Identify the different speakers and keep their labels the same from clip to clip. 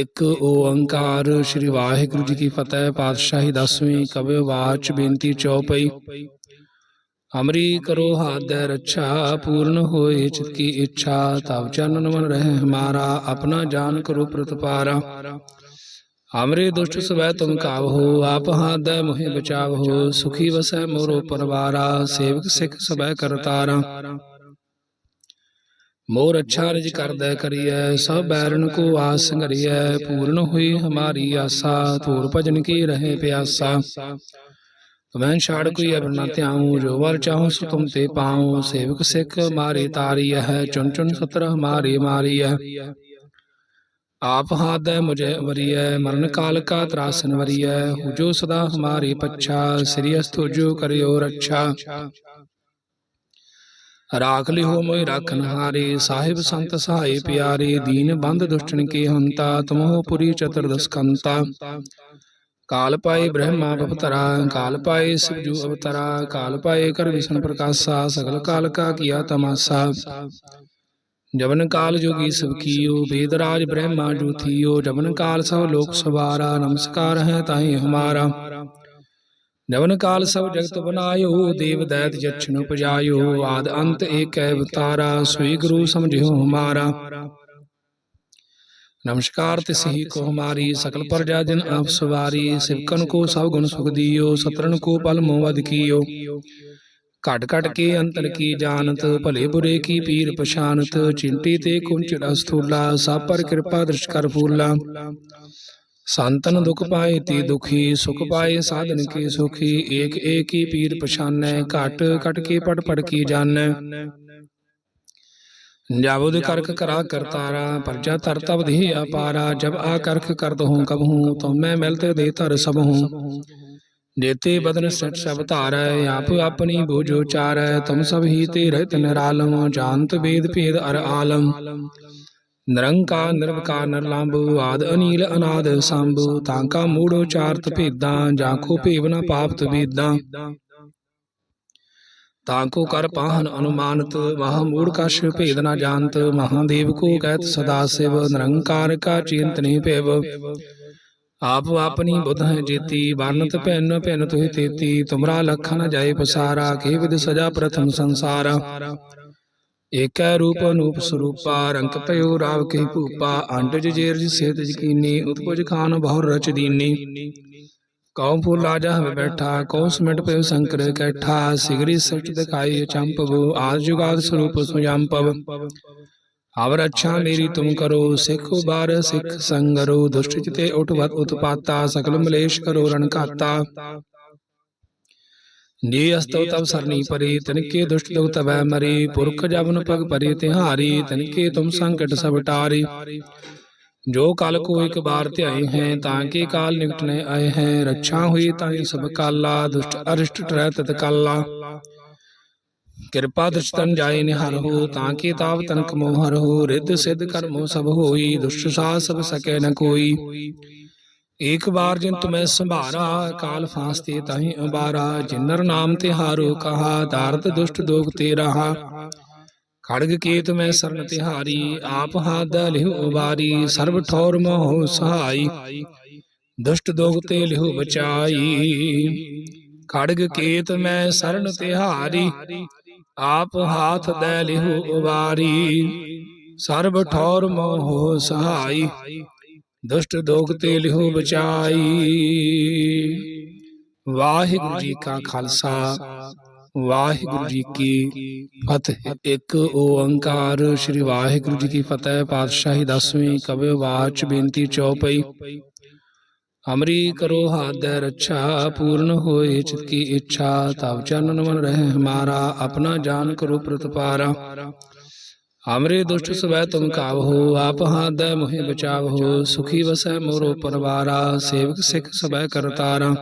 Speaker 1: ਇੱਕ ਓੰਕਾਰ ਸ੍ਰੀ ਵਾਹਿਗੁਰੂ ਜੀ ਕੀ ਫਤਿਹ, ਪਾਤਸ਼ਾਹੀ ਦਸਵੀਂ ਕਵਿ ਵਾਚ ਬੇਨਤੀ ਚੌਪਈ। ਹਮਰੀ ਕਰੋ ਹਾਦੈ ਰੱਛਾ, ਪੂਰਨ ਹੋਏ ਚਿਤ ਕੀ ਇੱਛਾ, ਤਵ ਚਰਨ ਮਨ ਰਹਿ ਹਮਾਰਾ ਆਪਣਾ ਜਾਨ ਕਰੋ ਪ੍ਰਤਪਾਰਾ। ਹਮਰੇ ਦੁਸ਼ਟ ਸਵੈ ਤੁਮ ਕਾਵਹੋ ਆਪ ਹਾਦੈ ਮੋਹਿ ਬਚਾਵਹੋ ਸੁਖੀ ਵਸੈ ਮੋਰੋ ਪਰਵਾਰਾ, ਸੇਵਕ ਸਿੱਖ ਸਬੈ ਕਰਤਾਰਾ। ਮੋਰ ਅੱਛਾ ਰਜ ਕਰਦੈ ਕਰੀਐ ਸਭ ਬੈਰਨ ਕੋ ਆਸ ਸੰਗਰੀਐ ਪੂਰਨ ਹੋਈ ਹਮਾਰੀ ਆਸਾ ਧੂਰ ਭਜਨ ਕੀ ਰਹੇ ਪਿਆਸਾ। ਤੁਮੈਂ ਛਾੜ ਕੋਈ ਅਬਰ ਨਾ ਧਿਆਉ ਜੋ ਵਰ ਚਾਹਉ ਸੋ ਤੁਮ ਤੇ ਪਾਉ ਸੇਵਕ ਸਿੱਖ ਮਾਰੇ ਤਾਰੀ ਚੁਨ ਚੁਨ ਸਤਰ ਹਮਾਰੇ ਮਾਰੀ ਆਪ ਹਾਦੈ ਮੁਝੇ ਵਰੀਐ ਮਰਨ ਕਾਲ ਕਾ ਤਰਾਸਨ ਵਰੀਐ ਹੋ ਜੋ ਸਦਾ ਹਮਾਰੇ ਪੱਛਾ ਸ੍ਰੀ ਅਸਤੁ ਜੋ ਕਰਿਓ ਰੱਛਾ। ਰਾਖ ਲਿਹੋ ਮੋਇ ਰਾਖਨ ਹਾਰੇ ਸਾਹਿਬ ਸੰਤ ਸਹਾਈ ਪਿਆਰੇ, ਦੀਨ ਬੰਦ ਦੁਸ਼ਟਨ ਕੇ ਹੰਤਾ ਤੁਮਹੁ ਪੁਰੀ ਚਤੁਰਦਸ ਕੰਤਾ ਕਾਲ ਪਾਏ ਬ੍ਰਹਮਾ ਬਪਤਰਾ ਕਾਲ ਪਾਏ ਸਿਵਜੂ ਅਵਤਰਾ, ਕਾਲ ਪਾਏ ਕਰ ਵਿਸ਼ਨ ਪ੍ਰਕਾਸ਼ਾ, ਸਗਲ ਕਾਲ ਕਾ ਕੀਆ ਤਮਾਸਾ। ਜਵਨ ਕਾਲ ਜੋਗੀ ਸਭ ਕੀਓ, ਵੇਦ ਰਾਜ ਬ੍ਰਹਮਾ ਜੂਥੀਓ ਜਵਨ ਕਾਲ ਸਭ ਲੋਕ ਸਵਾਰਾ, ਨਮਸਕਾਰ ਹੈ ਤਾਹੀ ਹਮਾਰਾ। ਜਵਨ ਕਾਲ ਸਭ ਜਗਤ ਬਨਾਇਓ ਦੇਵ ਦੈਤ ਜਛਨ ਉਪਜਾਇਓ ਆਦ ਅੰਤ ਏਕੈ ਅਵਤਾਰਾ ਸੋਈ ਗੁਰੂ ਸਮਝਿਓ ਹਮਾਰਾ। ਨਮਸਕਾਰ ਤਿਸਹੀ ਕੋ ਹਮਾਰੀ ਸਕਲ ਪ੍ਰਜਾ ਜਨ ਆਪ ਸਵਾਰੀ ਸਿਵਕਨ ਕੋ ਸਭ ਗੁਣ ਸੁਖ ਦੀਓ ਸਤਰਨ ਕੋ ਪਲ ਮੋਹ ਵਦ ਕੀਓ। ਘਟ ਘਟ ਕੇ ਅੰਤਰ ਕੀ ਜਾਣਤ ਭਲੇ ਬੁਰੇ ਕੀ ਪੀਰ ਪਛਾਨਤ ਚਿੰਟੀ ਤੇ ਕੁੰਚੜਾ ਸਥੂਲਾ ਸਭ ਪਰ ਕਿਰਪਾ ਦ੍ਰਿਸ਼ ਕਰ ਫੂਲਾ। ਸੰਤਨ ਦੁਖ ਪਾਏ ਤੇ ਦੁਖੀ ਸੁਖ ਪਾਏ ਸਾਧਨ ਕੇ ਸੁਖੀ ਏਕ ਏਕ ਹੀ ਪੀਰ ਪਛਾਨੈ ਘਟ ਘਟ ਕੇ ਪੜ ਪੜ ਕੀ ਜਾਣੈ। ਜਾਵੁਦ ਕਰਖ ਕਰਾ ਕਰਤਾਰਾ ਪਰਜਾ ਤਰ ਤਬ ਦੇ ਅਪਾਰਾ ਜਬ ਆ ਕਰਖ ਕਰਦ ਹੂੰ ਕਬ ਹੂੰ ਤੋ ਮੈਂ ਮਿਲਤ ਦੇ ਧਰ ਸਭ ਹੂੰ। ਜੇਤੇ ਬਦਨ ਸਟ ਸਭ ਧਾਰੈ ਆਪ ਆਪਣੀ ਬੋਝੋ ਚਾਰੈ ਤੁਮ ਸਭ ਹੀ ਤੇ ਰਹਿਤ ਨਿਰਾਲਮ ਜਾਣਤ ਵੇਦ ਭੇਦ ਅਰ ਆਲਮ। ਨਿਰੰਕਾਰ ਨਿਰਵਕਾਰ ਨਿਰਲੰਭ ਆਦ, ਅਨੀਲ, ਅਨਾਦ, ਸੰਭ। ਤਾਂ ਕਾ ਮੂੜੋ ਚਾਰਤ ਭੇਦਾਂ ਜਾਂ ਕੋ ਭੇਵਨਾ ਪਾਪਤ ਵੇਦਾਂ ਤਾਂ ਕੋ ਕਰ ਪਾਹਨ ਅਨੁਮਾਨਤ ਮਹਾ ਮੂੜ ਕਛ ਭੇਦ ਨਾ ਜਾਣਤ। ਮਹਾਦੇਵ ਕੋ ਕਹਿਤ ਸਦਾ ਸਿਵ, ਨਿਰੰਕਾਰ ਕਾ ਚਿੰਤ ਭੇਵ। ਆਪ ਆਪਣੀ ਬੁੱਧ ਹੈ ਜੀਤੀ ਵਰਨਤ ਭਿੰਨ ਭਿੰਨ ਤੁਹਿ ਤੇਤੀ। ਤੁਮਰਾ ਲਖਨ ਜਾਏ ਪਸਾਰਾ ਕੇ ਸਜਾ ਪ੍ਰਥਮ ਸੰਸਾਰਾ। ਏਕੈ ਰੂਪ ਅਨੂਪ ਸਰੂਪਾ, ਰੰਗ ਪਇਓ ਰਾਵ ਕੇ ਭੂਪਾ ਅੰਡਜ ਜੇਰਜ ਸੇਤ ਜਕੀਨੀ ਉਤਪਜ ਖਾਨ ਬਹੁ ਰਚ ਦੀਨੀ। ਕਉ ਫੂਲਾ ਜਹ ਬੈਠਾ, ਕਉ ਸਮਿਟ ਪਇਓ ਸੰਕਰ ਕੈਠਾ, ਸਿਗਰੀ ਸਚ ਦਿਖਾਈ ਚੰਪਵ ਆਦ ਜੁਗਾਦ ਸਰੂਪ ਸੁਜੰਪਵ। ਅਵਰ ਅੱਛਾ ਮੇਰੀ ਤੁਮ ਕਰੋ, ਸਿੱਖ ਬਾਰ ਸਿੱਖ ਸੰਗਰੋ, ਦੁਸ਼ਟ ਚਿਤੇ ਉਠਵਤ ਉਤਪਾਤਾ, ਸਕਲ ਮਲੇਸ਼ ਕਰੋ ਰਣਕਾਤਾ ਘਾਤਾ ਜੇ ਤਬ ਸਰਨੀ ਪਰੇ, ਤਨਕੇ ਦੁਸ਼ਟ ਦੁਖ ਤਬੈ ਮਰੇ, ਪੁਰਖ ਜਬਨ ਪਗ ਪਰੇ, ਤਿਹਾਰੀ, ਤਨਕੇ ਤੁਮ ਸੰਕਟ ਸਭ ਟਾਰੇ। ਜੋ ਕਲ ਕੋ ਇੱਕ ਬਾਰ ਧਿਆਏ ਹੈ, ਤਾਂ ਕੇ ਕਾਲ ਨਿਕਟ ਨੇ ਆਏ ਹੈ? ਰੱਛਾ ਹੋਈ ਤਾਂ ਇਹ ਸਭ ਕਾਲਾ, ਦੁਸ਼ਟ ਅਰਿਸ਼ਟ ਟਰੈ ਤਤ ਕਾਲਾ। ਕਿਰਪਾ ਦ੍ਰਿਸ਼ਟਨ ਜਾਏ ਨਿਹਰ ਹੋ, ਤਾਂ ਕੇ ਤਾਵ ਤਨਕ ਮੋਹਰ ਹੋ? ਰਿੱਧ ਸਿੱਧ ਕਰਮੋ ਸਭ ਹੋਈ, ਦੁਸ਼ਟ ਸਾਹ ਸਭ ਸਕੈ ਨ ਕੋਈ। ਏਕ ਬਾਰ ਜਿਨ ਤੁਮੈ ਸੰਭਾਰਾ, ਕਾਲ ਫਾਸ ਤੇ ਤਾਹੀ ਅਬਾਰਾ, ਜਿਨਰ ਨਾਮ ਤੇ ਹਾਰੋ ਕਹਾ ਦਾਰਤ ਦੁਸ਼ਟ ਦੋਗ ਤੇ ਰਹਾ। ਖੜਗ ਕੇ ਤੁਮੈ ਸਰਨ ਤਿਹਾਰੀ ਆਪ ਹਾਦ ਲਿਹੁ ਉਬਾਰੀ, ਸਰਬ ਠੌਰ ਮੋਹ ਸਹਾਈ। ਦੁਸ਼ਟ ਦੋਗ ਤੇ ਲਿਹੁ ਬਚਾਈ। ਖੜਗ ਕੇਤ ਮੈਂ ਸਰਨ ਤਿਹਾਰੀ ਆਪ ਹਾਥ ਦੈ ਲਿਹੁ ਉਬਾਰੀ। ਸਰਬ ਠੌਰ ਮੋਹ ਸਹਾਈ। ਦੁਸ਼ਟ ਦੋਗ ਤੇ ਲਿਹੁ ਬਚਾਈ। ਵਾਹਿਗੁਰੂ ਜੀ ਕਾ ਖਾਲਸਾ। ਵਾਹਿਗੁਰੂ ਜੀ ਕੀ ਫਤਿਹ। ਇੱਕ ਓੰਕਾਰ ਸ੍ਰੀ ਵਾਹਿਗੁਰੂ ਜੀ ਕੀ ਫਤਿਹ। ਪਾਤਸ਼ਾਹੀ ਦਸਵੀਂ ਕਵਿ ਵਾਚ ਬੇਨਤੀ ਚੌਪਈ ਹਮਰੀ ਕਰੋ ਹਾਦੈ ਰੱਛਾ ਪੂਰਨ ਹੋਏ ਚਿਤ ਕੀ ਇੱਛਾ। ਤਬ ਚਰਨ ਮਨ ਰਹਿ ਹਮਾਰਾ ਆਪਣਾ ਜਾਨ ਕਰੋ ਪ੍ਰਤਪਾਰਾ। ਹਮਰੇ ਦੁਸ਼ਟ ਸਵੈ ਤੁਮ ਕਾਵਹੋ, ਆਪ ਹਾਦੈ ਮੋਹਿ ਬਚਾਵਹੋ, ਸੁਖੀ ਵਸੈ ਮੋਰੋ ਪਰਵਾਰਾ, ਸੇਵਕ ਸਿੱਖ ਸਬੈ ਕਰਤਾਰਾ।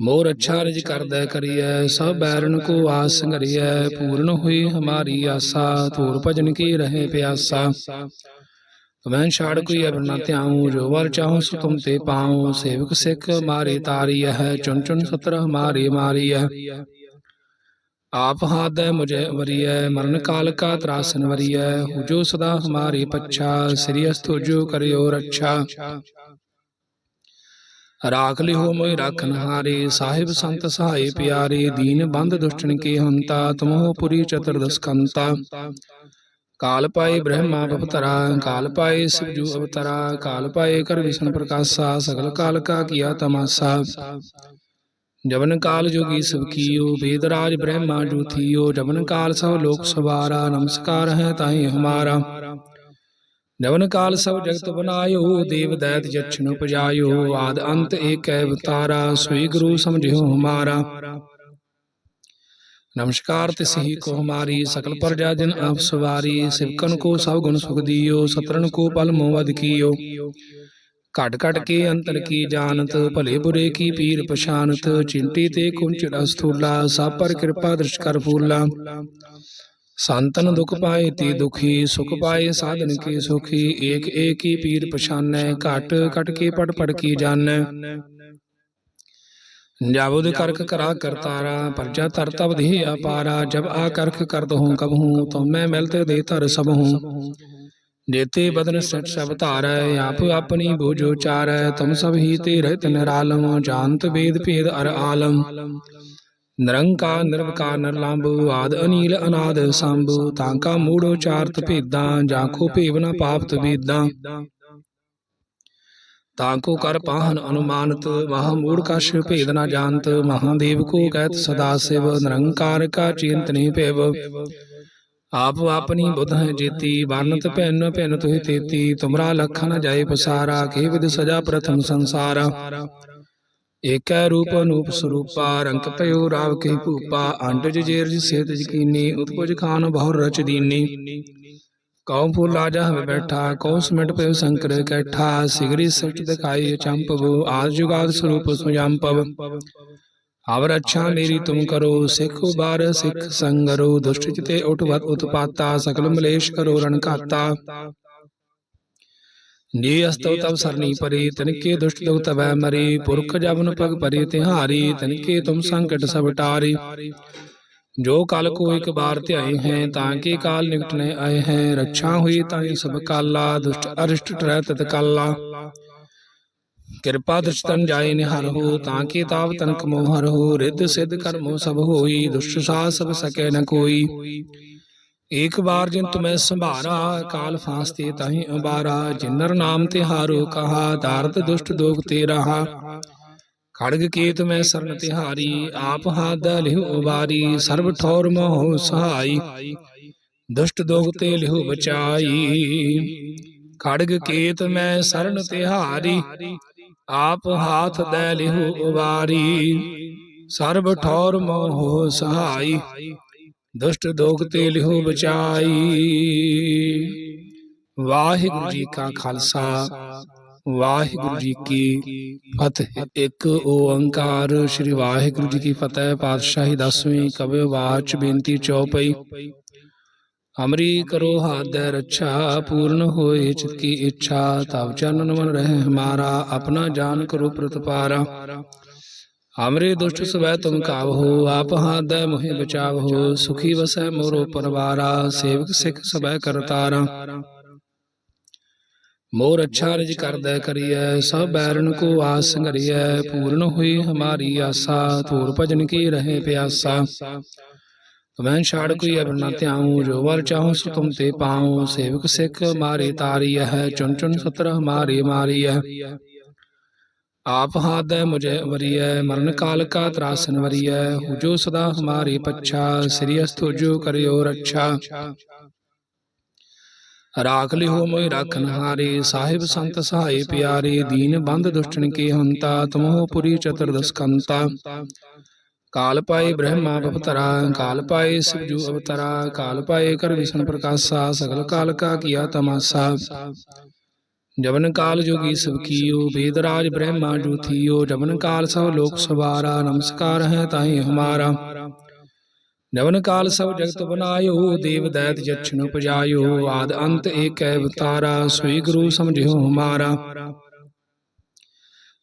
Speaker 1: ਮੋਰ ਅੱਛਾ ਰਜ ਕਰਦੈ ਕਰੀਐ, ਸਭ ਬੈਰਨ ਕੋ ਆਸ ਸੰਗਰੀਐ ਪੂਰਨ ਹੋਈ ਹਮਾਰੀ ਆਸਾ, ਧੂਰ ਭਜਨ ਕੀ ਰਹੇ ਪਿਆਸਾ। ਤੁਮੈਂ ਛਾੜ ਕੋਈ ਅਬਰ ਨਾ ਧਿਆਉ, ਜੋ ਵਰ ਚਾਹਉ ਸੋ ਤੁਮ ਤੇ ਪਾਉ, ਸੇਵਕ ਸਿੱਖ ਮਾਰੇ ਤਾਰੀ ਹੈ ਚੁਨ ਚੁਨ ਸਤਰ ਹਮਾਰੇ ਮਾਰੀ ਹੈ आप हाथ मुझे वरिय मरण काल का त्रासन वरिय जो सदा हमारी पच्छा श्री अस्तु जो करियो रक्षा ਰਾਖ ਲਿਓ ਮੋਇ ਰਾਖਨ ਹਾਰੇ ਸਾਹਿਬ ਸੰਤ ਸਹਾਈ ਪਿਆਰੇ ਦੀਨ ਬੰਦ ਦੁਸ਼ਟਨ ਕੇ ਹੰਤਾ ਤਮੋ ਪੁਰੀ ਚਤੁਰਦਸ ਕੰਤਾ ਕਾਲ ਪਾਏ ਬ੍ਰਹਮਾ ਬਪਤਰਾ ਕਾਲ ਪਾਏ ਸਿਵਜੂ ਅਵਤਰਾ ਕਾਲ ਪਾਏ ਕਰ ਵਿਸ਼ਨ ਪ੍ਰਕਾਸ਼ਾ ਸਗਲ ਕਾਲ ਕਾ ਕੀਆ ਤਮਾਸਾ ਜਵਨ ਕਾਲ ਜੋਗੀ ਸਭ ਕੀਓ ਵੇਦ ਰਾਜ ਬ੍ਰਹਮਾ ਜੂਥੀਓ ਜਵਨ ਕਾਲ ਸਭ ਲੋਕ ਸਵਾਰਾ ਨਮਸਕਾਰ ਹੈ ਤਾਹੀ ਹਮਾਰਾ। ਜਵਨ ਕਾਲ ਸਭ ਜਗਤ ਬਨਾਇਓ ਦੇਵ ਦੈਤ ਜਛਨ ਉਪਜਾਇਓ ਆਦ ਅੰਤ ਏਕੈ ਅਵਤਾਰਾ ਸੋਈ ਗੁਰੂ ਸਮਝਿਓ ਹਮਾਰਾ। ਨਮਸਕਾਰ ਤਿਸਹੀ ਕੋ ਹਮਾਰੀ ਸਕਲ ਪ੍ਰਜਾ ਜਨ ਆਪ ਸਵਾਰੀ ਸਿਵਕਨ ਕੋ ਸਭ ਗੁਣ ਸੁਖ ਦੀਓ ਸਤਰਨ ਕੋ ਪਲ ਮੋਹ ਵਦ ਕੀਓ। ਘਟ ਘਟ ਕੇ ਅੰਤਰ ਕੀ ਜਾਣਤ ਭਲੇ ਬੁਰੇ ਕੀ ਪੀਰ ਪਛਾਨਤ ਚਿੰਟੀ ਤੇ ਕੁੰਚੜਾ ਸਥੂਲਾ ਸਭ ਪਰ ਕਿਰਪਾ ਦ੍ਰਿਸ਼ ਕਰ ਫੂਲਾ ਸੰਤਨ ਦੁਖ ਪਾਏ ਤੀ ਦੁਖੀ ਸੁਖ ਪਾਏ ਸਾਧਨ ਕੇ ਸੁਖੀ ਏਕ ਏਕ ਹੀ ਪੀਰ ਪਛਾਨੈ ਘਟ ਘਟ ਕੇ ਪੜ ਪੜ ਕੀ ਜਾਣੈ ਜਾਬੁਦ ਕਰਕ ਕਰਾ ਕਰਤਾਰਾ ਪਰਜਾ ਤਰ ਤਬ ਦੇ ਅਪਾਰਾ ਜਬ ਆ ਕਰਖ ਕਰਤ ਹੂੰ ਕਬ ਹੂੰ ਤੁਮ ਮੈਂ ਮਿਲਤੇ ਦੇ ਧਰ ਸਭ ਹੂੰ ਜੇਤੇ ਬਦਨ ਸਚ ਸਭ ਧਾਰੈ ਆਪ ਆਪਣੀ ਬੋਝੋ ਚਾਰੈ ਤੁਮ ਸਭ ਹੀ ਤੇ ਰਹਿਤ ਨਿਰਾਲਮ ਜਾਣਤ ਵੇਦ ਭੇਦ ਅਰ ਆਲਮ। ਨਿਰੰਕਾਰ ਨਿਰਵਕਾਰ ਨਿਰਲੰਭ ਆਦ ਅਨੀਲ ਅਨਾਦ ਸੰਭ ਤਾਂਕਾ ਮੂੜੋ ਚਾਰਤ ਭੇਦਾਂ ਜਾਂਖੋ ਭੇਵਨਾ ਪਾਪਤ ਵੇਦਾਂ ਤਾਂਕੋ ਕਰ ਪਾਹਨ ਅਨੁਮਾਨਤ ਮਹਾ ਮੂੜ ਕਛ ਭੇਦ ਨਾ ਜਾਣਤ ਮਹਾਦੇਵ ਕੋ ਕਹਿਤ ਸਦਾ ਸਿਵ ਨਿਰੰਕਾਰ ਕਾ ਚਿੰਤ ਨਹੀਂ ਭੇਵ। ਆਪ ਆਪਣੀ ਬੁੱਧ ਹੈ ਜੀਤੀ ਵਰਨਤ ਭੈਨ ਭੈਨ ਤੁਹਿ ਤੇਤੀ ਤੁਮਰਾ ਲਖਾ ਨ ਜਾਏ ਪਸਾਰਾ ਕੇ ਵਿਦ ਸਜਾ ਪ੍ਰਥਮ ਸੰਸਾਰਾ। ਏਕੈ ਰੂਪ ਅਨੂਪ ਸਰੂਪਾ ਰੰਕ ਪਇਓ ਰਾਵ ਕੇ ਭੂਪਾ ਅੰਡਜ ਜੇਰਜ ਸੇਤ ਜਕੀਨੀ ਉਤਪੁਜ ਖਾਨ ਬਹੁ ਰਚ ਦੀਨੀ। ਕਉ ਫੂਲਾ ਜਹ ਬੈਠਾ ਕਉ ਸਮਿਟ ਪਇਓ ਸੰਕਰ ਕੈਠਾ ਸਿਗਰੀ ਸਚ ਦਿਖਾਈ ਚੰਪਵ ਆਦ ਜੁਗਾਦ ਸਰੂਪ ਸੁਜੰਪਵ ਅੱਛਾ ਮੇਰੀ ਤੁਮ ਕਰੋ ਸਿੱਖ ਉਬਾਰ ਸਿੱਖ ਸੰਗਰੋ ਦੁਸ਼ਟ ਚਿਤੇ ਉਠਵਤ ਉਤਪਾਤਾ ਸਕਲ ਮਲੇਸ਼ ਕਰੋ ਰਣ ਘਾਤਾ ਜੀ ਅਸਤਉ ਤਬ ਸਰਨੀ ਪਰੀ ਤਨਕੇ ਦੁਸ਼ਟ ਦੁਖ ਤਵੈ ਮਰੀ ਪੁਰਖ ਜਬਨ ਪਗ ਪਰੀ ਤਿਹਾਰੀ ਤਨਕੇ ਤੁਮ ਸੰਕਟ ਸਭ ਟਾਰੀ। ਜੋ ਕਲ ਕੋ ਇੱਕ ਬਾਰ ਧਿਆਏ ਹੈ ਤਾਂ ਕੇ ਕਾਲ ਨਿਕਟਨੇ ਆਏ ਹੈ ਰੱਛਾ ਹੋਈ ਤਾਂ ਸਭ ਕਾਲਾ ਦੁਸ਼ਟ ਅਰਿਸ਼ਟ ਟਰੈ ਤਤ ਕਾਲਾ। ਕਿਰਪਾ ਦ੍ਰਿਸ਼ਤਨ ਜਾਏ ਨਿਹਰ ਹੋ, ਤਾਂ ਕੇ ਤਾਵ ਤਨਕ ਮੋਹ ਹਰ ਹੋ, ਰਿੱਧ ਸਿੱਧ ਕਰਮੋ ਸਭ ਹੋਈ, ਦੁਸ਼ਟ ਸਾਹ ਸਭ ਸਕੈ ਨ ਕੋਈ। ਏਕ ਬਾਰ ਜਿਨ ਤੁਮੈ ਸੰਭਾਰਾ, ਕਾਲ ਫਾਸ ਤੇ ਤਾਹੀ ਅੰਬਾਰਾ, ਜਿਨਰ ਨਾਮ ਤੇ ਹਾਰੋ ਕਹਾ ਦਾਰਦ ਦੁਸ਼ਟ ਦੋਗ ਤੇ ਰਹਾ। ਖੜਗ ਕੇ ਮੈਂ ਸਰਨ ਤਿਹਾਰੀ, ਆਪ ਹਾਦ ਲਿਹੁ ਉਬਾਰੀ, ਸਰਬ ਠੌਰ ਮੋਹ ਸਹਾਈ। ਦੁਸ਼ਟ ਦੋਗ ਤੇ ਲਿਹੁ ਬਚਾਈ। ਖੜਗ ਕੇ ਤੁਮੈ ਸਰਨ ਤਿਹਾਰੀ ਆਪ ਹਾਥ ਦੈ ਲਿਹੁ ਉਬਾਰੀ। ਸਰਬ ਠੌਰ ਮੋਹ ਸਹਾਈ। ਦੁਸ਼ਟ ਦੋਗ ਤੇ ਲਿਹੁ ਬਚਾਈ। ਵਾਹਿਗੁਰੂ ਜੀ ਕਾ ਖਾਲਸਾ। ਵਾਹਿਗੁਰੂ ਜੀ ਕੀ ਫਤਿਹ। ਇੱਕ ਓੰਕਾਰ ਸ੍ਰੀ ਵਾਹਿਗੁਰੂ ਜੀ ਕੀ ਫਤਿਹ। ਪਾਤਸ਼ਾਹੀ ਦਸਵੀਂ ਕਬਿ ਬਾਚ ਬੇਨਤੀ ਚੌਪਈ। ਅਮਰੀ ਕਰੋ ਹਾਦੈ ਰੱਛਾ, ਪੂਰਨ ਹੋਏ ਚਿਤ ਕੀ ਇੱਛਾ ਤਬ ਚਰਨ ਮਨ ਰਹਿ ਹਮਾਰਾ ਆਪਣਾ ਜਾਨ ਕਰੋ ਪ੍ਰਤਪਾਰਾ। ਹਮਰੇ ਦੁਸ਼ਟ ਸਵੈ ਤੁਮ ਕਾਵਹੋ ਆਪ ਹਾਦੈ ਮੋਹਿ ਬਚਾਵਹੋ ਸੁਖੀ ਵਸੈ ਮੋਰੋ ਪਰਵਾਰਾ, ਸੇਵਕ ਸਿੱਖ ਸਵੈ ਕਰਤਾਰਾ ਮੋਰ ਅੱਛਾ ਰਜ ਕਰਦੈ ਕਰੀਐ, ਸਭ ਬੈਰਨ ਕੋ ਆਸ ਸੰਗਰੀਐ ਪੂਰਨ ਹੋਈ ਹਮਾਰੀ ਆਸਾ, ਧੂਰ ਭਜਨ ਕੀ ਰਹੇ ਪਿਆਸਾ। ਤੁਮੈਂ ਛਾੜ ਕੋਈ ਅਬ ਨਾ ਧਿਆਉ ਜੋ ਵਰ ਚਾਹਉ ਸੋ ਤੁਮ ਤੇ ਪਾਉ ਸੇਵਕ ਸਿੱਖ ਮਾਰੇ ਤਾਰੀ ਹੈ ਚੁਨ ਚੁਨ ਸਤਰ ਹਮਾਰੀ ਮਾਰੀ ਹੈ आप हाथ मुझे वरिय मरण काल का त्रासन वरिय जो सदा हमारी पच्छा श्री अस्तु जो करियो रक्षा ਰਾਖ ਲਿਓ ਮੋਇ ਰਾਖਨ ਹਾਰੇ ਸਾਹਿਬ ਸੰਤ ਸਹਾਈ ਪਿਆਰੇ ਦੀਨ ਬੰਦ ਦੁਸ਼ਟਨ ਕੇ ਹੰਤਾ ਤਮੋ ਪੁਰੀ ਚਤੁਰਦਸ ਕੰਤਾ ਕਾਲ ਪਾਏ ਬ੍ਰਹਮਾ ਬਪਤਰਾ ਕਾਲ ਪਾਏ ਸਿਵਜੂ ਅਵਤਰਾ ਕਾਲ ਪਾਏ ਕਰ ਵਿਸ਼ਨ ਪ੍ਰਕਾਸ਼ਾ ਸਗਲ ਕਾਲ ਕਾ ਕੀਆ ਤਮਾਸਾ ਜਵਨ ਕਾਲ ਜੋਗੀ ਸਭ ਕੀਓ ਵੇਦ ਰਾਜ ਬ੍ਰਹਮਾ ਜੂਥੀਓ ਜਵਨ ਕਾਲ ਸਭ ਲੋਕ ਸਵਾਰਾ ਨਮਸਕਾਰ ਹੈ ਤਾਹੀ ਹਮਾਰਾ ਜਵਨ ਕਾਲ ਸਭ ਜਗਤ ਬਨਾਇਓ ਦੇਵ ਦੈਤ ਜਛਨ ਉਪਜਾਇਓ ਆਦ ਅੰਤ ਏਕੈ ਅਵਤਾਰਾ ਸੋਈ ਗੁਰੂ ਸਮਝਿਓ ਹਮਾਰਾ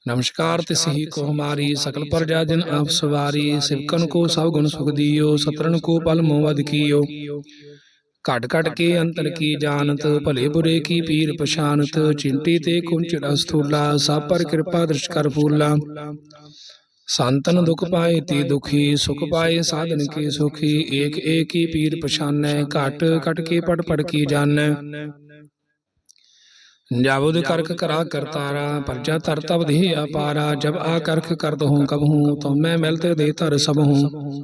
Speaker 1: ਨਮਸਕਾਰ ਤਿਸਹੀ ਕੋ ਹਮਾਰੀ ਸਕਲ ਪ੍ਰਜਾ ਜਨ ਆਪ ਸਵਾਰੀ ਸਿਵਕਨ ਕੋ ਸਭ ਗੁਣ ਸੁਖ ਦੀਓ ਸਤਰਨ ਕੋ ਪਲ ਮੋਵਦ ਕੀਓ। ਘਟ ਘਟ ਕੇ ਅੰਤਰ ਕੀ ਜਾਣਤ ਭਲੇ ਬੁਰੇ ਕੀ ਪੀਰ ਪਛਾਨਤ ਚਿੰਟੀ ਤੇ ਕੁੰਚੜ ਸਥੂਲਾ ਸਭ ਪਰ ਕਿਰਪਾ ਦ੍ਰਿਸ਼ ਕਰ ਫੂਲਾ। ਸੰਤਨ ਦੁਖ ਪਾਏ ਤੀ ਦੁਖੀ ਸੁਖ ਪਾਏ ਸਾਧਨ ਕੀ ਸੁਖੀ ਏਕ ਏਕ ਹੀ ਪੀਰ ਪਛਾਨੈ ਘਟ ਘਟ ਕੇ ਪੜ ਪੜ ਕੀ ਜਾਣੈ। ਜਾਬੁਦ ਕਰਕ ਕਰਾ ਕਰਤਾਰਾ ਪਰਜਾ ਤਰ ਤਬ ਦੇ ਅਪਾਰਾ ਜਬ ਆ ਕਰਖ ਕਰਦ ਹੂੰ ਕਬ ਹੂੰ ਤਉ ਮੈਂ ਮਿਲਤ ਦੇ ਧਰ ਸਭ ਹੂੰ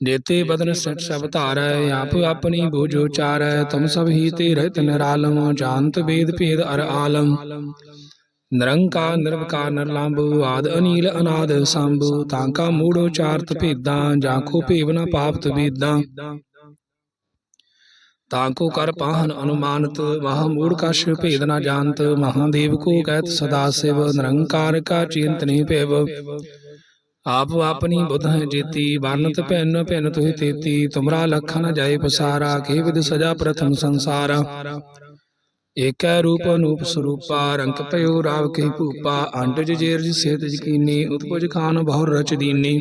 Speaker 1: ਜੇਤੇ ਬਦਨ ਸਟ ਸਭ ਧਾਰੈ ਆਪ ਆਪਣੀ ਬੋਝੋ ਚਾਰੈ ਤੁਮ ਸਭ ਹੀ ਤੇ ਰਹਿਤ ਨਿਰਾਲਮ ਜਾਣਤ ਵੇਦ ਭੇਦ ਅਰ ਆਲਮ। ਨਿਰੰਕਾਰ ਨਿਰਵਕਾਰ ਨਿਰਲੰਭ ਆਦ ਅਨੀਲ ਅਨਾਦ ਸੰਭ ਤਾਂਕਾ ਮੂੜੋ ਚਾਰਤ ਭੇਦਾਂ ਜਾਂਖੋ ਭੇਵ ਨ ਪਾਪਤ ਵੇਦਾਂ। ਤਾਂਕੋ ਕਰ ਪਾਹਨ ਅਨੁਮਾਨਤ ਮਹਾ ਮੂੜ ਕਸ਼ ਭੇਦ ਨ ਜਾਣਤ ਮਹਾਦੇਵ ਕੋ ਕਹਿਤ ਸਦਾ ਸਿਵ ਨਿਰੰਕਾਰ ਕਾ ਚਿੰਤ ਭੇਵ ਆਪ ਆਪਣੀ ਬੁੱਧ ਹੈ ਜੀਤੀ ਵਰਨਤ ਭਿੰਨ ਭਿੰਨ ਤੁਹਿ ਤੇਤੀ ਤੁਮਰਾ ਲਖ ਨ ਜਾਏ ਪਸਾਰਾ ਕੇ ਸਜਾ ਪ੍ਰਥਮ ਸੰਸਾਰਾ ਏਕੈ ਰੂਪ ਅਨੂਪ ਸਰੂਪਾ ਰੰਕ ਭਇਓ ਰਾਵ ਕੇ ਭੂਪਾ ਅੰਡਜ ਜੇਰਜ ਸੇਤ ਯਕੀਨੀ ਉਤਪੁਜ ਖਾਨ ਬਹੁ ਰਚ ਦੀਨੀ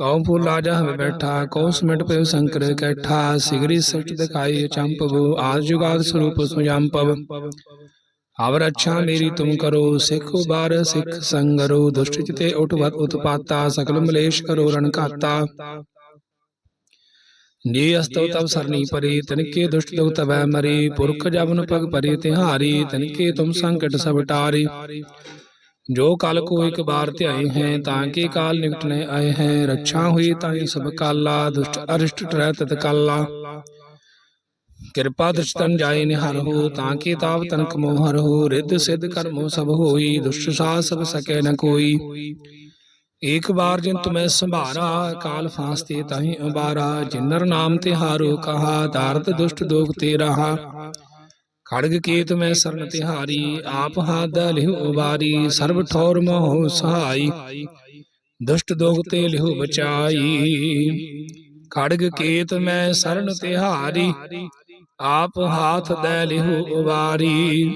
Speaker 1: ਕਉ ਫੂਲਾ ਜਹ ਬੈਠਾ ਕਉ ਸਮਿਟ ਪਇਓ ਸੰਕਰ ਕੈਠਾ, ਸਿਗਰੀ ਸਚ ਦਿਖਾਈ ਚੰਪਵ, ਆਦ ਜੁਗਾਦ ਸਰੂਪ ਸੁਜੰਪਵ ਅਵਰ ਅੱਛਾ ਮੇਰੀ ਤੁਮ ਕਰੋ, ਸਿੱਖ ਉਬਾਰ, ਸਿੱਖ ਸੰਗਰੋ ਦੁਸ਼ਟ ਚਿਤੇ ਉਠਵਤ ਉਤਪਾਤਾ, ਸਕਲ ਮਲੇਸ਼ ਕਰੋ ਰਣ ਘਾਤਾ। ਜੀ ਅਸਤਉ ਤਬ ਸਰਨੀ ਪਰੀ, ਤਨਕੇ ਦੁਸ਼ਟ ਦੁਖ ਤਵੈ ਮਰੀ, ਪੁਰਖ ਜਬਨ ਪਗ ਪਰੀ ਤਿਹਾਰੀ, ਤਨਕੇ ਤੁਮ ਸੰਕਟ ਸਭ ਟਾਰੀ। ਜੋ ਕਲ ਕੋ ਇੱਕ ਬਾਰ ਧਿਆਏ ਹੈ ਤਾਂ ਕੇ ਕਾਲ ਨਿਕਟ ਨੇ ਆਏ ਹੈ? ਰੱਛਾ ਹੋਈ ਤਾਂ ਸਭ ਕਾਲਾ ਦੁਸ਼ਟ ਅਰਿਸ਼ਟ ਟਰੈ ਤਤ ਕਾਲਾ ਕਿਰਪਾ ਦ੍ਰਿਸ਼ਟਨ ਜਾਏ ਨਿਹਰ ਹੋ ਤਾਂ ਕੇ ਤਾਪ ਤਨਕ ਮੋਹ ਹਰ ਹੋ ਰਿੱਧ ਸਿੱਧ ਕਰਮੋ ਸਭ ਹੋਈ ਦੁਸ਼ਟ ਸਾਹ ਸਭ ਸਕੈ ਨ ਕੋਈ। ਏਕ ਬਾਰ ਜਿਨ ਤੁਮੈ ਸੰਭਾਰਾ ਕਾਲ ਫਾਸਤੇ ਤਾਹੀ ਅਬਾਰਾ ਜਿਨਰ ਨਾਮ ਤੇ ਹਾਰੋ ਕਹਾ ਦਾਰਤ ਦੁਸ਼ਟ ਦੋਖ ਤੇ ਰਹਾ ਖੜਗ ਕੇ ਮੈਂ ਸਰਨ ਤਿਹਾਰੀ, ਆਪ ਹਾਦ ਲਿਹੁ ਉਬਾਰੀ, ਸਰਬ ਠੌਰ ਮੋਹ ਸਹਾਈ। ਦੁਸ਼ਟ ਦੋਖ ਤੇ ਲਿਹੁ ਬਚਾਈ। ਖੜਗ ਕੇਤ ਮੈਂ ਸਰਨ ਤਿਹਾਰੀ, ਆਪ ਹਾਥ ਦੈ ਲਿਹੁ ਉਬਾਰੀ,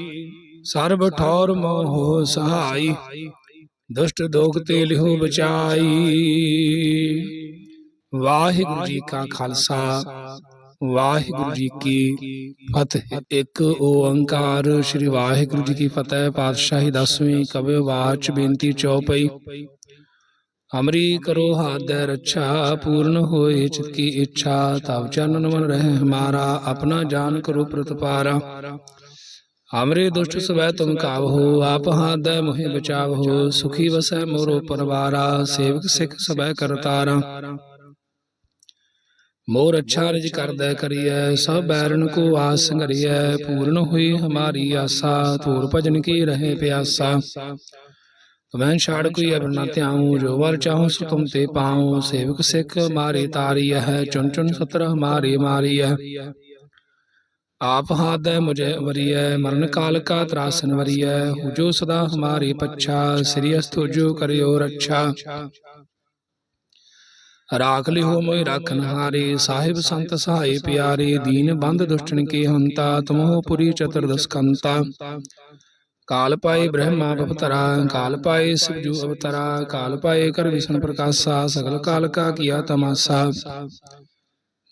Speaker 1: ਸਰਬ ਠੌਰ ਮੋਹ ਸਹਾਈ। ਦੁਸ਼ਟ ਦੋਗ ਤੇ ਲਿਹੁ ਬਚਾਈ। ਵਾਹਿਗੁਰੂ ਜੀ ਕਾ ਖਾਲਸਾ। ਵਾਹਿਗੁਰੂ ਜੀ ਕੀ ਫਤਿਹ। ਇੱਕ ਓੰਕਾਰ ਸ੍ਰੀ ਵਾਹਿਗੁਰੂ ਜੀ ਕੀ ਫਤਿਹ। ਪਾਤਸ਼ਾਹੀ ਦਸਵੀਂ ਕਬਿ ਵਾਚ ਬੇਨਤੀ ਚਉਪਈ ਹਮਰੀ ਕਰੋ ਹਾਥ ਰੱਛਾ, ਪੂਰਨ ਹੋਏ ਚਿਤ ਕੀ ਇੱਛਾ। ਤਬ ਚਰਨ ਮਨ ਰਹਿ ਹਮਾਰਾ ਆਪਣਾ ਜਾਨ ਕਰੋ ਪ੍ਰਤਪਾਰਾ। ਹਮਰੇ ਦੁਸ਼ਟ ਸਵੈ ਤੁਮ ਕਾਵਹੋ ਆਪ ਹਾਥ ਮੋਹਿ ਬਚਾਵਹੋ ਸੁਖੀ ਵਸੈ ਮੋਰੋ ਪਰਵਾਰਾ, ਸੇਵਕ ਸਿੱਖ ਸਭੈ ਕਰਤਾਰਾ। ਮੋਰ ਅੱਛਾ ਰਿਜ ਕਰਦਾ ਕਰੀਐ ਸਭ ਬੈਰਨ ਕੋ ਆਸ ਸੰਗਰੀਐ ਪੂਰਨ ਹੋਈ ਹਮਾਰੀ ਆਸਾ ਧੂਰ ਭਜਨ ਕੀ ਰਹੇ ਪਿਆਸਾ। ਤੁਮੈਂ ਛਾੜ ਕੋਈ ਅਬਰ ਨਾ ਧਿਆਉ ਜੋ ਵਰ ਚਾਹੂੰ ਸੋ ਤੁਮ ਤੇ ਪਾਉ ਸੇਵਕ ਸਿੱਖ ਮਾਰੇ ਤਾਰੀ ਚੁਨ ਚੁਨ ਸਤਰ ਹਮਾਰੇ ਮਾਰੀ ਆਪ ਹਾਦੈ ਮੁਝੇ ਵਰੀਐ ਮਰਨ ਕਾਲ ਕਾ ਤਰਾਸਨ ਵਰੀਐ। ਹੁਜੋ ਸਦਾ ਹਮਾਰੀ ਪੱਛਾ ਸ੍ਰੀ ਅਸਤੁ ਜੋ ਕਰਿਓ ਰੱਛਾ। ਰਾਖ ਲਿਓ ਮੋਇ ਰਾਖਨ ਹਾਰੇ ਸਾਹਿਬ ਸੰਤ ਸਹਾਈ ਪਿਆਰੇ, ਦੀਨ ਬੰਦ ਦੁਸ਼ਟਨ ਕੇ ਹੰਤਾ ਤੁਮਹੁ ਪੁਰੀ ਚਤੁਰਦਸ ਕੰਤਾ ਕਾਲ ਪਾਏ ਬ੍ਰਹਮਾ ਬਪਤਰਾ ਕਾਲ ਪਾਏ ਸਿਵਜੂ ਅਵਤਰਾ, ਕਾਲ ਪਾਏ ਕਰ ਵਿਸ਼ਨ ਪ੍ਰਕਾਸ਼ਾ, ਸਗਲ ਕਾਲ ਕਾ ਕੀਆ ਤਮਾਸਾ।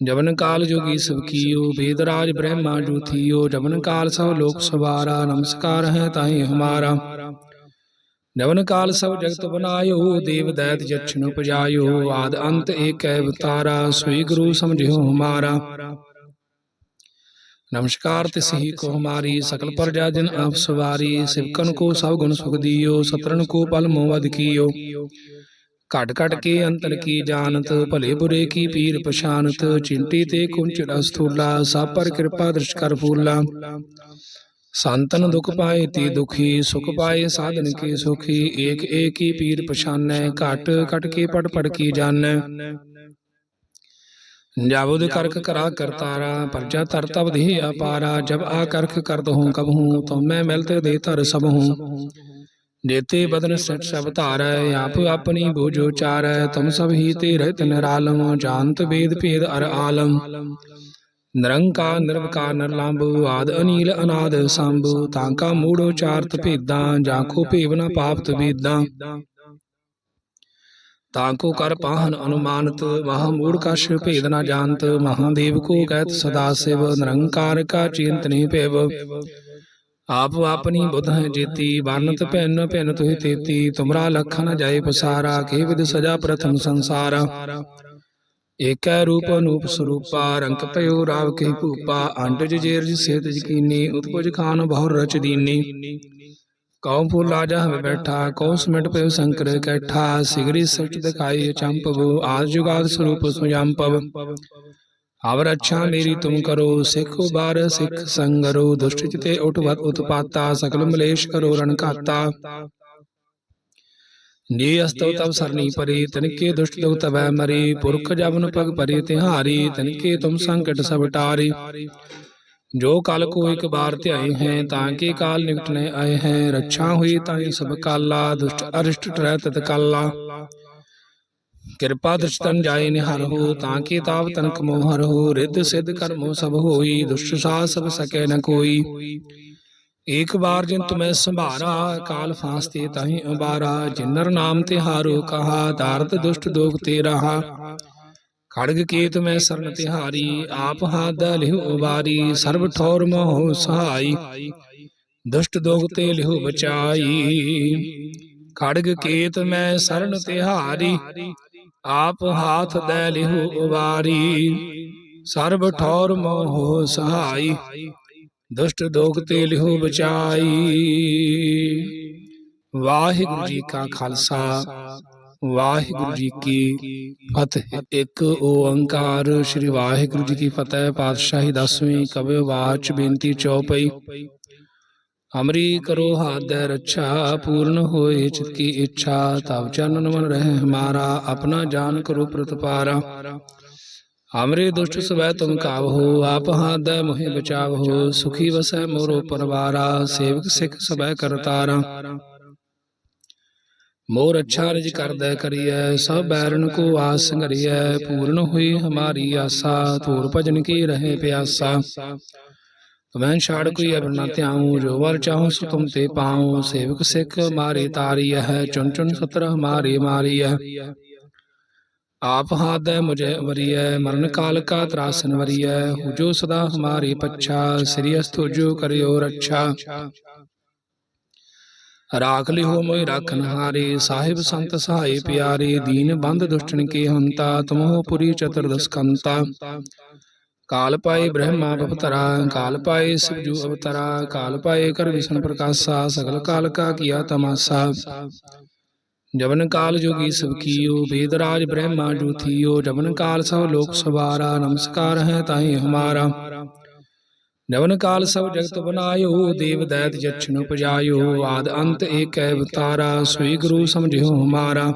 Speaker 1: ਜਬਨ ਕਾਲ ਜੋਗੀ ਸਭ ਕੀਓ, ਵੇਦ ਰਾਜ ਬ੍ਰਹਮਾ ਜੋ ਜਵਨ ਕਾਲ ਸਭ ਲੋਕ ਸਵਾਰਾ, ਨਮਸਕਾਰ ਹੈ ਤਾਹੀ ਹਮਾਰਾ। ਜਵਨ ਕਾਲ ਸਭ ਜਗਤ ਬਨਾਇਓ ਦੇਵ ਦੈਤ ਜਛਨ ਉਪਜਾਇਓ ਆਦ ਅੰਤ ਏਕੈ ਅਵਤਾਰਾ ਸੋਈ ਗੁਰੂ ਸਮਝਿਓ ਹਮਾਰਾ ਨਮਸਕਾਰ ਤਿਸਹੀ ਕੋ ਹਮਾਰੀ ਸਕਲ ਪ੍ਰਜਾ ਜਨ ਆਪ ਸਵਾਰੀ ਸਿਵਕਨ ਕੋ ਸਭ ਗੁਣ ਸੁਖ ਦੀਓ ਸਤਰਨ ਕੋ ਪਲ ਮੋਵਦ ਕੀਓ। ਘਟ ਘਟ ਕੇ ਅੰਤਰ ਕੀ ਜਾਣਤ ਭਲੇ ਬੁਰੇ ਕੀ ਪੀਰ ਪਛਾਨਤ ਚਿੰਟੀ ਤੇ ਕੁੰਚੜ ਸਥੂਲਾ ਸਭ ਪਰ ਕਿਰਪਾ ਦ੍ਰਿਸ਼ ਕਰ ਫੂਲਾ। ਸੰਤਨ ਦੁਖ ਪਾਏ ਤੀ ਦੁਖੀ ਸੁਖ ਪਾਏ ਸਾਧਨ ਕੀ ਸੁਖੀ ਏਕ ਏਕ ਹੀ ਪੀਰ ਪਛਾਨੈ ਘਟ ਘਟ ਕੇ ਪੜ ਪੜ ਕੀ ਜਾਣੈ ਜਾਬੁਦ ਕਰਕ ਕਰਾ ਕਰਤਾਰਾ ਪਰਜਾ ਤਰ ਤਬ ਦੇ ਅਪਾਰਾ ਜਬ ਆ ਕਰਖ ਕਰਦ ਹੂੰ ਕਬ ਹੂੰ ਤਉ ਮੈਂ ਮਿਲਤ ਦੇ ਧਰ ਸਭ ਹੂੰ। ਜੇਤੇ ਬਦਨ ਸਟ ਸਭ ਧਾਰੈ ਆਪ ਆਪਣੀ ਬੋਝੋ ਚਾਰੈ ਤੁਮ ਸਭ ਹੀ ਤੇ ਰਹਿਤ ਨਿਰਾਲਮ ਜਾਣਤ ਵੇਦ ਭੇਦ ਅਰ ਆਲਮ। ਨਿਰੰਕਾਰ ਨਿਰਵਕਾਰ ਨਿਰਲੰਭ ਆਦ, ਅਨੀਲ, ਅਨਾਦ ਸੰਭ ਤਾਂ ਕਾ ਮੂੜੋ ਚਾਰਤ ਭੇਦਾਂ ਜਾਂ ਕੋ ਭੇਵ ਨ ਪਾਪਤ ਤਾਂ ਕੋ ਕਰ ਪਾਹਨ ਅਨੁਮਾਨਤ, ਮਹਾ ਮੂੜ ਕਛ ਭੇਦ ਨ ਜਾਣਤ। ਮਹਾਦੇਵ ਕੋ ਕਹਿਤ ਸਦਾ ਸਿਵ, ਨਿਰੰਕਾਰ ਕਾ ਚਿੰਤ ਨਹੀਂ ਭੇਵ। ਆਪ ਆਪਣੀ ਬੁੱਧ ਹੈ ਜੀਤੀ ਬਾਨਤ ਭਿੰਨ ਭਿੰਨ ਤੁਹਿ ਤੇਤੀ। ਤੁਮਰਾ ਲਖਨ ਜਾਏ ਪਸਾਰਾ ਕੇ ਸਜਾ ਪ੍ਰਥਮ ਸੰਸਾਰਾ। ਏਕੈ ਰੂਪ ਅਨੂਪ ਸਰੂਪਾ ਰੰਕ ਭਇਓ ਰਾਵ ਕੇ ਭੂਪਾ ਅੰਡਜ ਜੇਰਜ ਸੇਤ ਜਕੀਨੀ, ਉਤਪਜ ਖਾਨ ਬਹੁ ਰਚ ਦੀਨੀ। ਕਉ ਫੂਲਾ ਜਹ ਬੈਠਾ, ਕਉ ਸਮਿਟ ਪਇਓ ਸੰਕਰ ਕੈਠਾ, ਸਿਗਰੀ ਸਚ ਦਿਖਾਈ ਚੰਪਵ ਆਦ ਜੁਗਾਦ ਸਰੂਪ ਸੁਜੰਪਵ। ਆਵਰ ਅੱਛਾ ਮੇਰੀ ਤੁਮ ਕਰੋ, ਸਿੱਖ ਉਬਾਰ ਸਿੱਖ ਸੰਗਰੋ, ਦੁਸ਼ਟ ਚਿਤੇ ਉਠਵਤ ਉਤਪਾਤਾ, ਸਕਲ ਮਲੇਸ਼ ਕਰੋ ਰਣ ਘਾਤਾ। ਨੀ ਤਵ ਸਰਨੀ ਪਰੀ, ਤਨਕੇ ਦੁਸ਼ਟ ਦੁਖ ਤਵੈ ਮਰੀ, ਪੁਰਖ ਜਬਨ ਪਗ ਪਰੀ, ਤਿਹਾਰੀ, ਤਨਕੇ ਤੁਮ ਸੰਕਟ ਸਭ ਟਾਰੀ। ਜੋ ਕਾਲ ਕੋ ਇੱਕ ਬਾਰ ਧਿਆਏ ਹੈ, ਤਾਂ ਕੇ ਕਾਲ ਨਿਕਟ ਨੇ ਆਏ ਹੈ? ਰੱਛਾ ਹੋਈ ਤਾਂ ਸਭ ਕਾਲਾ, ਦੁਸ਼ਟ ਅਰਿਸ਼ਟ ਟਰੈ ਤਤ ਕਾਲਾ। ਕਿਰਪਾ ਦ੍ਰਿਸ਼ਟਨ ਜਾਏ ਨਿਹਰ ਹੋ, ਤਾਂ ਕੇ ਤਾਵ ਤਨਕ ਮੋਹਰ ਹੋ? ਰਿੱਧ ਸਿੱਧ ਕਰਮੋ ਸਭ ਹੋਈ, ਦੁਸ਼ਟ ਸਾਹ ਸਭ ਸਕੈ ਨ ਕੋਈ। ਏਕ ਬਾਰ ਜਿਨ ਤੁਮੈ ਸੰਭਾਰਾ ਕਾਲ ਫਾਸਤੇ ਤਾਹੀ ਅਬਾਰਾ ਜਿਨਰ ਨਾਮ ਤਿਹਾਰੋ ਕਹਾ ਦਾਰਦ ਦੁਸ਼ਟ ਦੋਗ ਤੇ ਰਹਾ। ਖੜਗ ਕੇ ਤੁਮੈ ਸਰਨ ਤਿਹਾਰੀ ਆਪ ਹਾਦ ਲਿਹੁ ਉਬਾਰੀ ਸਰਬ ਠੌਰ ਮੋਹ ਸਹਾਈ। ਦੁਸ਼ਟ ਦੋਗ ਤੇ ਲਿਹੁ ਬਚਾਈ। ਖੜਗ ਕੇਤ ਮੈਂ ਸਰਨ ਤਿਹਾਰੀ ਆਪ ਹਾਥ ਦੈ ਲਿਹੁ ਉਬਾਰੀ ਸਰਬ ਠੌਰ ਮੋਹ ਸਹਾਈ। ਦੁਸ਼ਟ ਦੋਗ ਤੇ ਲਿਹੁ ਬਚਾਈ। ਵਾਹਿਗੁਰੂ ਜੀ ਕਾ ਖਾਲਸਾ, ਵਾਹਿਗੁਰੂ ਜੀ ਕੀ ਫਤਿਹ। ਇੱਕ ਓੰਕਾਰ ਸ੍ਰੀ ਵਾਹਿਗੁਰੂ ਜੀ ਕੀ ਫਤਿਹ, ਪਾਤਸ਼ਾਹੀ ਦਸਵੀਂ ਕਬਿ ਵਾਚ ਬੇਨਤੀ ਚਉਪਈ ਅਮਰੀ ਕਰੋ ਹਾਦੈ ਰੱਛਾ, ਪੂਰਨ ਹੋਏ ਚਿਤ ਕੀ ਇੱਛਾ, ਤਵ ਚਰਨ ਮਨ ਰਹਿ ਹਮਾਰਾ ਆਪਣਾ ਜਾਨ ਕਰੋ ਪ੍ਰਤਪਾਰਾ। ਹਮਰੇ ਦੁਸ਼ਟ ਸਵੈ ਤੁਮ ਕਾਵਹੋ, ਆਪ ਹਾਦੈ ਮੋਹਿ ਬਚਾਵਹੋ, ਸੁਖੀ ਵਸੈ ਮੋਰੋ ਪਰਵਾਰਾ, ਸੇਵਕ ਸਿੱਖ ਸਵੈ ਕਰਤਾਰਾ ਮੋਰ ਅੱਛਾ ਰਜ ਕਰਦੈ ਕਰੀਐ, ਸਭ ਬੈਰਨ ਕੋ ਆਸ ਸੰਗਰੀਐ ਪੂਰਨ ਹੋਈ ਹਮਾਰੀ ਆਸਾ, ਧੂਰ ਭਜਨ ਕੀ ਰਹੇ ਪਿਆਸਾ। ਤੁਮੈਂ ਛਾੜ ਕੋਈ ਅਬਰ ਨਾ ਧਿਆਉ, ਜੋ ਵਰ ਚਾਹਉ ਸੋ ਤੁਮ ਤੇ ਪਾਉ, ਸੇਵਕ ਸਿੱਖ ਮਾਰੇ ਤਾਰੀ ਹੈ ਚੁਨ ਚੁਨ ਸਤਰ ਹਮਾਰੇ ਮਾਰੀ ਹੈ ਆਪ ਹਾਦੈ ਮੁਝੇ ਵਰੀਐ, ਮਰਨ ਕਾਲ ਕਾ ਤਰਾਸਨ ਵਰੀਐ, ਹੁਜੋ ਸਦਾ ਹਮਾਰੀ ਪੱਛਾ, ਸ੍ਰੀ ਅਸਤੁ ਜੋ ਕਰਿਓ ਰੱਛਾ। ਰਾਖ ਲਿਓ ਮੋਇ ਰਾਖਨ ਹਾਰੇ, ਸਾਹਿਬ ਸੰਤ ਸਹਾਈ ਪਿਆਰੇ, ਦੀਨ ਬੰਦ ਦੁਸ਼ਟਨ ਕੇ ਹੰਤਾ ਤਮੋ ਪੁਰੀ ਚਤੁਰਦਸ ਕੰਤਾ। ਕਾਲ ਪਾਏ ਬ੍ਰਹਮਾ ਬਪਤਰਾ ਕਾਲ ਪਾਏ ਸਿਵਜੂ ਅਵਤਰਾ, ਕਾਲ ਪਾਏ ਕਰ ਵਿਸ਼ਨ ਪ੍ਰਕਾਸ਼ਾ, ਸਗਲ ਕਾਲ ਕਾ ਕੀਆ ਤਮਾਸਾ। ਜਵਨ ਕਾਲ ਜੋਗੀ ਸਭ ਕੀਓ ਵੇਦ ਰਾਜ ਬ੍ਰਹਮਾ ਜੂਥੀਓ ਜਵਨ ਕਾਲ ਸਭ ਲੋਕ ਸਵਾਰਾ ਨਮਸਕਾਰ ਹੈ ਤਾਹੀ ਹਮਾਰਾ। ਜਵਨ ਕਾਲ ਸਭ ਜਗਤ ਬਨਾਇਓ ਦੇਵ ਦੈਤ ਜਛਨ ਉਪਜਾਇਓ ਆਦ ਅੰਤ ਏਕੈ ਅਵਤਾਰਾ ਸੋਈ ਗੁਰੂ ਸਮਝਿਓ ਹਮਾਰਾ।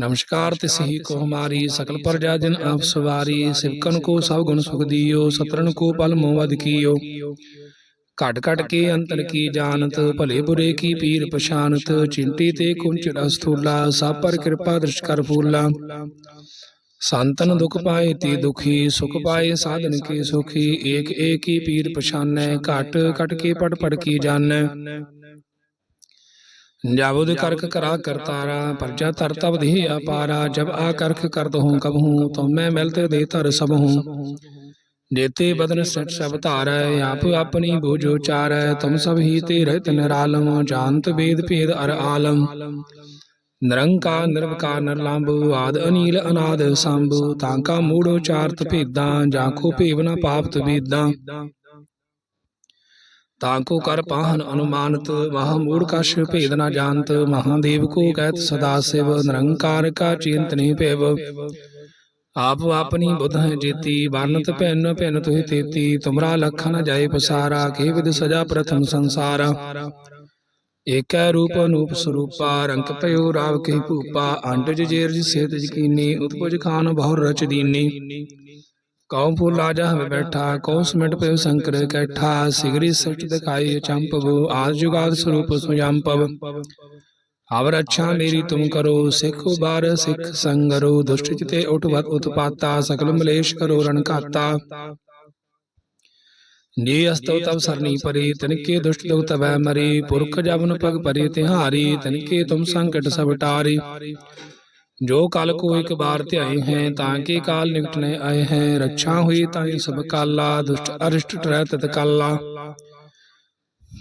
Speaker 1: ਨਮਸਕਾਰ ਤਿਸਹੀ ਕੋ ਹਮਾਰੀ ਸਕਲ ਪ੍ਰਜਾ ਜਨ ਆਪ ਸਵਾਰੀ ਸਿਵਕਨ ਕੋ ਸਭ ਗੁਣ ਸੁਖ ਦੀਓ ਸਤਰਨ ਕੋ ਪਲ ਮੋਹ ਵਦ ਕੀਓ। ਘਟ ਘਟ ਕੇ ਅੰਤਰ ਕੀ ਜਾਣਤ ਭਲੇ ਬੁਰੇ ਕੀ ਪੀਰ ਪਛਾਨਤ ਚਿੰਟੀ ਤੇ ਕੁੰਚੜਾ ਸਥੂਲਾ ਸਭ ਪਰ ਕਿਰਪਾ ਦ੍ਰਿਸ਼ ਕਰ ਫੂਲਾ। ਸੰਤਨ ਦੁਖ ਪਾਏ ਤੇ ਦੁਖੀ ਸੁਖ ਪਾਏ ਸਾਧਨ ਕੇ ਸੁਖੀ ਏਕ ਏਕ ਹੀ ਪੀਰ ਪਛਾਨੈ ਘਟ ਘਟ ਕੇ ਪੜ ਪੜ ਕੀ ਜਾਣੈ। ਜਾਵੁਦ ਕਰਕ ਕਰਾ ਕਰਤਾਰਾ ਪਰਜਾ ਤਰ ਤਬ ਦੇ ਅਪਾਰਾ ਜਬ ਆ ਕਰਖ ਕਰਤ ਹੂੰ ਕਬ ਹੂੰ ਤੁਮ ਮੈਂ ਮਿਲਤ ਦੇ ਧਰ ਸਭ ਹੂੰ ਜੇਤੇ ਬਦਨ ਸਚ ਸਭ ਧਾਰੈ, ਆਪ ਆਪਣੀ ਬੋਝੋ ਚਾਰੈ ਤੁਮ ਸਭ ਹੀ ਤੇ ਰਹਿਤ ਨਿਰਾਲਮ, ਜਾਣਤ ਵੇਦ ਭੇਦ ਅਰ ਆਲਮ। ਨਿਰੰਕਾਰ ਨਿਰਵਕਾਰ ਨਿਰਲੰਭ ਆਦ ਅਨੀਲ, ਅਨਾਦ ਸੰਭ, ਤਾਂ ਕਾ ਮੂੜੋ ਚਾਰਤ ਭੇਦਾਂ, ਜਾਂ ਕੋ ਭੇਵ ਨ ਪਾਪਤ ਵੇਦਾਂ ਤਾਂ ਕੋ ਕਰ ਪਾਹਨ ਅਨੁਮਾਨਤ ਮਹਾ ਮੂੜ ਕਛ ਭੇਦ ਨਾ ਜਾਣਤ, ਮਹਾਦੇਵ ਕੋ ਕਹਿਤ ਸਦਾ ਸਿਵ, ਨਿਰੰਕਾਰ ਕਾ ਚਿੰਤਨੀ ਭੇਵ। ਆਪ ਆਪਣੀ ਬੁੱਧ ਹੈ ਜੀਤੀ ਬਾਨਤ ਭਿੰਨ ਭਿੰਨ ਤੁਹਿ ਤੇਤੀ, ਤੁਮਰਾ ਲਖਨ ਨ ਜਾਏ ਪਸਾਰਾ, ਕੇ ਸਜਾ ਪ੍ਰਥਮ ਸੰਸਾਰਾ। ਏਕੈ ਰੂਪ ਅਨੂਪ ਸਰੂਪਾ ਰੰਕ ਭਇਓ ਰਾਵ ਕੇ ਭੂਪਾ ਅੰਡਜ ਜੇਰਜ ਸੇਤ ਜਕੀਨੀ ਉਤਪਜ ਖਾਨ ਬਹੁ ਰਚ ਦੀਨੀ। ਕਉ ਫੂਲਾ ਜਹ ਬੈਠਾ, ਕਉ ਸਮਿਟ ਪਇਓ ਸੰਕਰ ਕੈਠਾ, ਸਿਗਰੀ ਸਚ ਦਿਖਾਈ ਚੰਪਵ, ਆਦ ਜੁਗਾਦ ਸਰੂਪ ਸੁਜੰਪਵ। ਅਵਰ ਅੱਛਾ ਮੇਰੀ ਤੁਮ ਕਰੋ ਸਿੱਖ ਉਬਾਰ ਸਿੱਖ ਸੰਗਰੋ ਦੁਸ਼ਟ ਚਿਤੇ ਉਠਵਤ ਉਤਪਾਤਾ ਸਕਲ ਮਲੇਸ਼ ਕਰੋ ਰਣ ਘਾਤਾ। ਜੇ ਅਸਤੋ ਤਬ ਸਰਨੀ ਪਰੇ ਤਨਕੇ ਦੁਸ਼ਟ ਦੁਖ ਤਵੈ ਮਰੇ ਪੁਰਖ ਜਬਨ ਪਗ ਪਰੇ ਤਿਹਾਰੀ ਤਨਕੇ ਤੁਮ ਸੰਕਟ ਸਭ ਟਾਰੇ। ਜੋ ਕਲ ਕੋ ਇੱਕ ਬਾਰ ਧਿਆਏ ਹੈ ਤਾਂ ਕੇ ਕਾਲ ਨਿਕਟਨੇ ਆਏ ਹੈ? ਰੱਛਾ ਹੋਈ ਤਾਂ ਸਭ ਕਾਲਾ ਦੁਸ਼ਟ ਅਰਿਸ਼ਟ ਟਰੈ ਤਤ ਕਾਲਾ।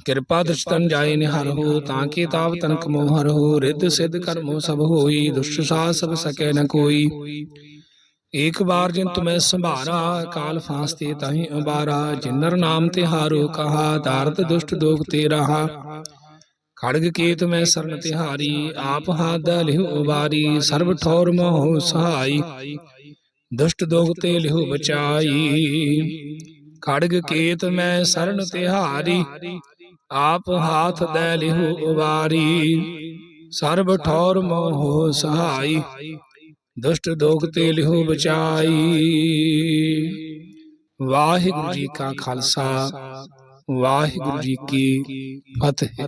Speaker 1: ਕਿਰਪਾ ਦ੍ਰਿਸ਼ਟਨ ਜਾਏ ਨਿਹਰ ਹੋ, ਤਾਂ ਕੇ ਤਾਵ ਤਨਕ ਮੋਹ ਹਰ ਹੋ, ਰਿੱਧ ਸਿੱਧ ਕਰਮੋ ਸਭ ਹੋਈ, ਦੁਸ਼ਟ ਸਾਹ ਸਭ ਸਕੈ ਨ ਕੋਈ। ਏਕ ਬਾਰ ਜਿਨ ਤੁਮੈ ਸੰਭਾਰਾ, ਕਾਲ ਫਾਸ ਤੇ ਤਾਹੀ ਉਬਾਰਾ ਜਿਨਰ ਨਾਮ ਤੇ ਹਾਰੋ ਕਹਾ ਦਾਰਦ ਦੁਸ਼ਟ ਦੋਗ ਤੇ ਰਹਾ। ਖੜਗ ਕੇ ਮੈਂ ਸਰਨ ਤਿਹਾਰੀ, ਆਪ ਹਾਦ ਲਿਹੁ ਉਬਾਰੀ, ਸਰਬ ਠੌਰ ਮੋਹ ਸਹਾਈ। ਦੁਸ਼ਟ ਦੋਗ ਤੇ ਲਿਹੁ ਬਚਾਈ। ਖੜਗ ਕੇਤ ਮੈਂ ਸਰਨ ਤਿਹਾਰੀ ਆਪ ਹਾਥ ਦੈ ਲਿਹੁ ਉਬਾਰੀ। ਸਰਬ ਠੌਰ ਮੋਹ ਸਹਾਈ। ਦੁਸ਼ਟ ਦੋਗ ਤੇ ਲਿਹੁ ਬਚਾਈ। ਵਾਹਿਗੁਰੂ ਜੀ ਕਾ ਖਾਲਸਾ। ਵਾਹਿਗੁਰੂ ਜੀ ਕੀ ਫਤਿਹ।